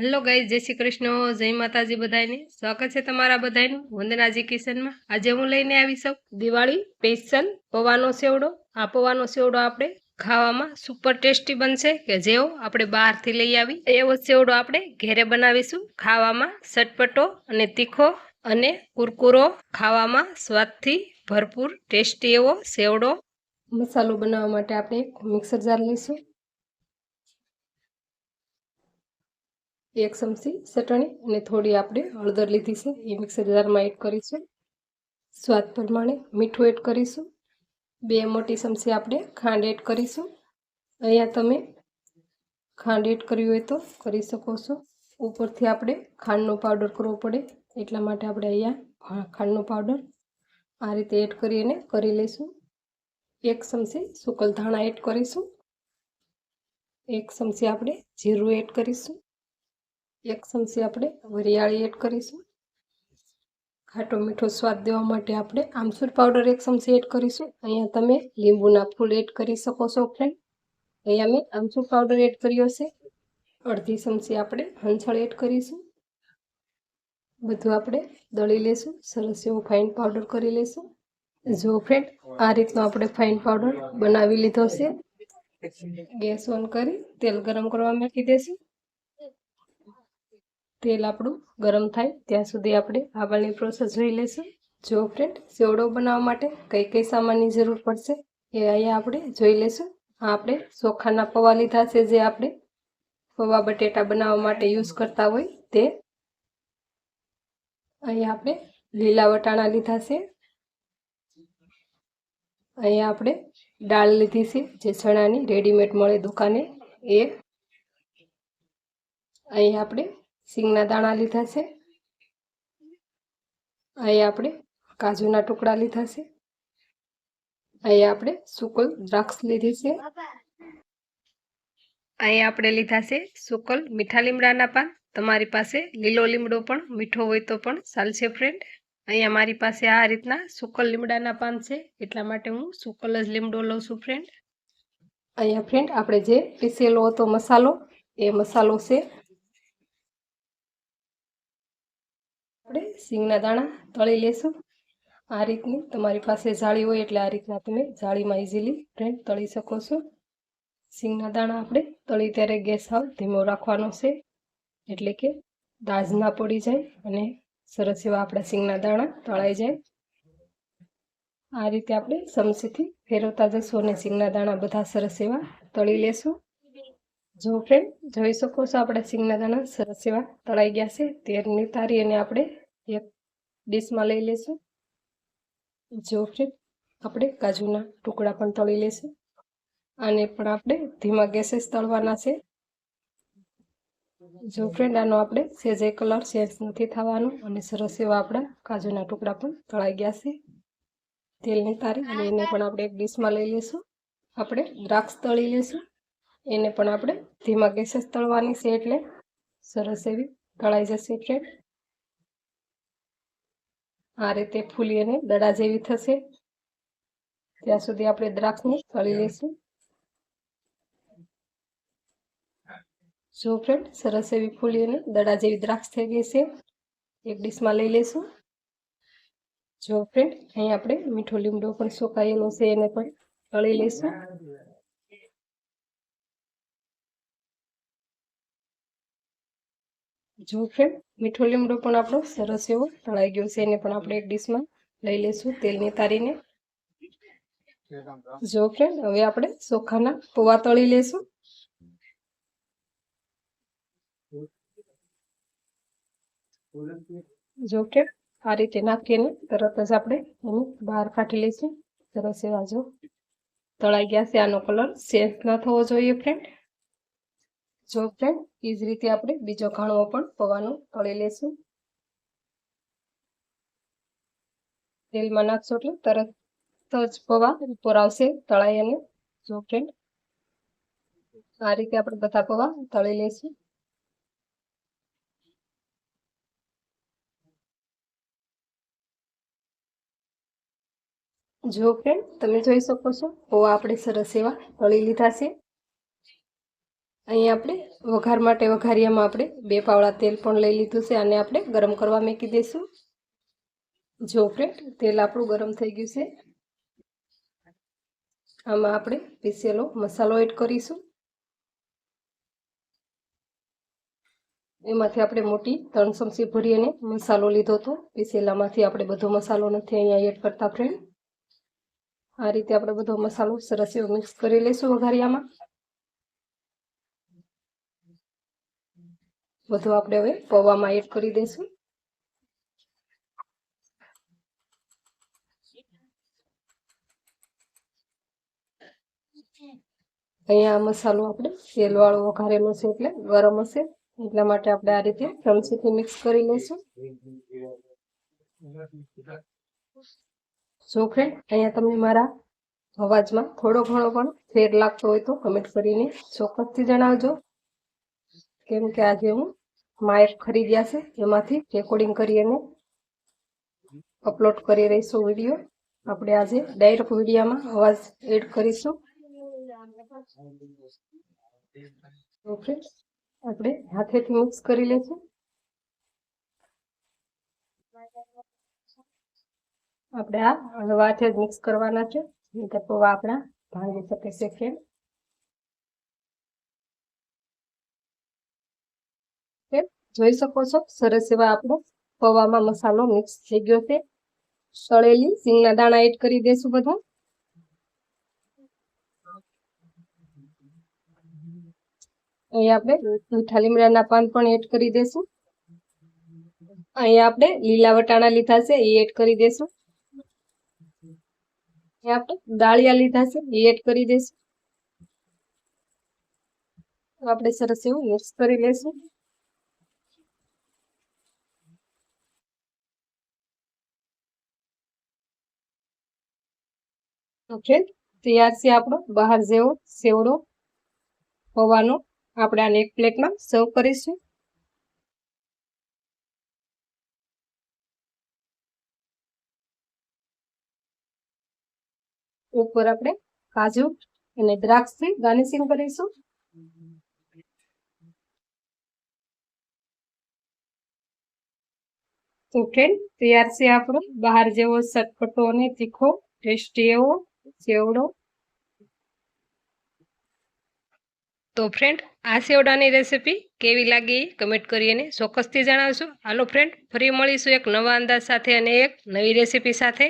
Hello ગાઈ જય શ્રી કૃષ્ણ, જય માતાજી બધાને સ્વાગત છે તમારા બધાનું વંદનાજી કિશનમાં આજે હું લઈને આવી શકું દિવાળી સ્પેશિયલ પૌવાનો સેવડો. આ પૌવાનો સેવડો આપણે ખાવામાં સુપર ટેસ્ટી બનશે કે જેવો આપણે બહારથી લઈ આવી. એવો સેવડો આપણે ઘેરે બનાવીશું ખાવામાં સટપટો અને તીખો અને કુરકુરો. ખાવામાં સ્વાદથી ભરપૂર ટેસ્ટી એવો સેવડો. મસાલો બનાવવા માટે આપણે મિક્સર જાર લઈશું. એક ચમચી ચટણી અને થોડી આપણે હળદર લીધી છે. એ મિક્સર જારમાં એડ કરીશું. સ્વાદ પ્રમાણે મીઠું એડ કરીશું. બે મોટી ચમચી આપણે ખાંડ એડ કરીશું. અહીંયા તમે ખાંડ એડ કરવી હોય તો કરી શકો છો. ઉપરથી આપણે ખાંડનો પાવડર કરવો પડે, એટલા માટે આપણે અહીંયા ખાંડનો પાવડર આ રીતે એડ કરીને કરી લઈશું. એક ચમચી સુકલ ધાણા એડ કરીશું. એક ચમચી આપણે જીરું એડ કરીશું. એક ચમચી આપણે વરિયાળી એડ કરીશું. ખાટો મીઠો સ્વાદ દેવા માટે આપણે આમચૂર પાવડર એક ચમચી એડ કરીશું. અહીંયા તમે લીંબુના ફૂલ એડ કરી શકો છો ફ્રેન્ડ અહીંયા મેં આમચૂર પાવડર એડ કર્યો છે. અડધી ચમચી આપણે હંછળ એડ કરીશું. બધું આપણે દળી લઈશું સરસ એવો ફાઇન પાવડર કરી લઈશું જો ફ્રેન્ડ આ રીતનો આપણે ફાઇન પાવડર બનાવી લીધો છે. ગેસ ઓન કરી તેલ ગરમ કરવા મૂકી દેશું. તેલ આપણું ગરમ થાય, ત્યાં સુધી આપણે આગળની પ્રોસેસ જોઈ લઈશું. જો ફ્રેન્ડ સેવડો બનાવવા માટે કઈ કઈ સામાનની જરૂર પડશે એ અહીંયા આપણે જોઈ લઈશું. આપણે ચોખાના પૌવા લીધા છે જે આપણે પૌવા બટેટા બનાવવા માટે યુઝ કરતા હોય તે. અહીંયા આપણે લીલા વટાણા લીધા છે. અહીંયા આપણે દાળ લીધી છે જે ચણાની રેડીમેડ મળે દુકાને. એ. અહીંયા આપણે સિંગના દાણા લીધા છે. અહીંયા આપણે કાજુના ટુકડા લીધા છે. અહીંયા આપણે સુકલ દ્રાક્ષ લીધી છે. અહીંયા આપણે લીધા છે સુકલ મીઠા લીમડાના પાન. તમારી પાસે લીલો લીમડો પણ, મીઠો હોય તો પણ ચાલશે ફ્રેન્ડ અહીંયા મારી પાસે આ રીતના સુકલ લીમડાના પાન છે. એટલા માટે હું સુકલ જ લીમડો લઉં છું ફ્રેન્ડ અહીંયા ફ્રેન્ડ આપણે જે પીસેલો હતો મસાલો, એ મસાલો છે આપણે સિંગના દાણા તળી લેશું. આ રીતની તમારી પાસે જાળી હોય એટલે આ રીતના તમે જાળીમાં ઇઝીલી ફ્રેન્ડ તળી શકો છો. સિંગના દાણા આપણે તળી ત્યારે ગેસ હાવ ધીમો રાખવાનો છે. એટલે કે દાજ ના પડી જાય અને સરસ એવા આપણા સિંગના દાણા તળાઈ જાય. આ રીતે આપણે ચમચીથી ફેરવતા જશું અને સિંગના દાણા બધા સરસ એવા તળી લેશું. જો ફ્રેન્ડ જોઈ શકો છો, આપણા સિંગના દાણા સરસ એવા તળાઈ ગયા છે. તેર નિતારી અને આપણે એક ડીશમાં લઈ લેશું. જો ફ્રેન્ડ આપણે કાજુના ટુકડા પણ તળી લેશું. આને પણ આપણે ધીમા ગેસે તળવાના છે. જો ફ્રેન્ડ આનો આપણે સેજે કલર ચેન્જ નથી થવાનો અને સરસ એવા આપણા કાજુના ટુકડા પણ તળાઈ ગયા છે. તેલની તારી અને એને પણ આપણે એક ડીશમાં લઈ લઈશું આપણે દ્રાક્ષ તળી લઈશું એને પણ આપણે ધીમા ગેસે તળવાની છે એટલે સરસ એવી તળાઈ જશે ફ્રેન્ડ આ રીતે ફૂલી અને દડા જેવી થશે. ત્યાં સુધી આપણે દ્રાક્ષને તળી લઈશું. જો ફ્રેન્ડ સરસ એવી ફૂલી અને દડા જેવી દ્રાક્ષ થઈ ગઈ છે. એક ડીશમાં લઈ લઈશું. જો ફ્રેન્ડ અહીં આપણે મીઠો લીમડો પણ સુકાયેલો છે એને પણ તળી લઈશું. જો ફ્રેન્ડ મીઠો લીમડો પણ આપણો સરસ એવો તળાઈ ગયો છે, એને પણ આપણે એક ડીશમાં લઈ લઈશું તેલની તારીને. જો ફ્રેન્ડ હવે આપણે ચોખાના પૌવા તળી લઈશું. જો કે આ રીતે નાખીને તરત જ આપણે એની બહાર કાઢી લઈશું. સરસ એવા જો તળાઈ ગયા છે, આનો કલર ચેન્જ ન થવો જોઈએ ફ્રેન્ડ જો ફ્રેન્ડ એ જ રીતે આપણે બીજો ખાણવો પણ પૌવાનું તળી લઈશું તેલમાં નાખશો એટલે તરત જ પૌવા ઉપર તળાઈ અને જો ફ્રેન્ડ આ રીતે આપણે બધા પૌવા તળી લઈશું જો ફ્રેન્ડ તમે જોઈ શકો છો, પૌવા આપણે સરસ એવા તળી લીધા છે. અહીં આપણે વઘાર માટે વઘારિયામાં આપણે બે પાવડા તેલ પણ લઈ લીધું છે. અને આપણે ગરમ કરવા મૂકી દઈશું જો ફ્રેન્ડ તેલ આપણું ગરમ થઈ ગયું છે. આમાં આપણે પીસેલો મસાલો એડ કરીશું. એમાંથી આપણે મોટી ત્રણ ચમચી ભરી અને મસાલો લીધો હતો. પીસેલામાંથી આપણે બધો મસાલો નથી અહીંયા એડ કરતા ફ્રેન્ડ આ રીતે આપણે બધો મસાલો સરસ એવો મિક્સ કરી લઈશું વઘારિયામાં. બધું આપણે હવે પૌવામાં એડ કરી દઈશું. અહીંયા મસાલો આપણે તેલવાળો વઘારેલો છે એટલે ગરમ હશે. એટલા માટે આપણે આ રીતે ચમચીથી મિક્સ કરી લઈશું. સો ફ્રેન્ડ અહીંયા તમને મારા અવાજમાં થોડો ઘણો પણ ફેર લાગતો હોય તો કમેન્ટ કરીને ચોક્કસથી જણાવજો. કેમ કે આજે હું માઇક ખરીદ્યા છે એમાંથી રેકોર્ડિંગ કરી અને અપલોડ કરી રહીશું વીડિયો આપણે આજે ડાયરેક્ટ વિડીયામાં અવાજ એડ કરીશું. ઓકે આપણે હાથેથી મિક્સ કરી લઈશું. આપણે આ હળવાથી જ મિક્સ કરવાના છે. પૌવા આપણા ભાંગી શકે છે. ફ્રેન્ડ જોઈ શકો છો. સરસ એવા આપણો પૌવામાં મસાલો મિક્સ થઈ ગયો છે. સળેલી સિંગના દાણા એડ કરી દેશું બધા. અહીંયા આપણે મીઠા લીમડાના પાન પણ એડ કરી દેશું. અહીંયા આપણે લીલા વટાણા લીધા છે, એ એડ કરી દેશું. આપણે દાળિયા લીધા છે, એ એડ કરી દેશું. આપણે સરસ એવું મિક્સ કરી લઈશું ઓકે, તૈયાર છે આપણો. બહાર જેવો, સેવડો પૌવાનો આપણે આને એક પ્લેટમાં સર્વ કરીશું. ઉપર આપણે કાજુ અને દ્રાક્ષથી ગાર્નિશિંગ કરીશું. તો ફ્રેન્ડ તૈયાર છે આપણો. બહાર જેવો સટપટો અને તીખો, ટેસ્ટી એવો. સેવડો. તો ફ્રેન્ડ આ સેવડાની રેસીપી કેવી લાગી? કમેન્ટ કરીને ચોક્કસથી જણાવશો. હાલો ફ્રેન્ડ ફરી મળીશું એક નવા અંદાજ સાથે અને એક નવી રેસીપી સાથે.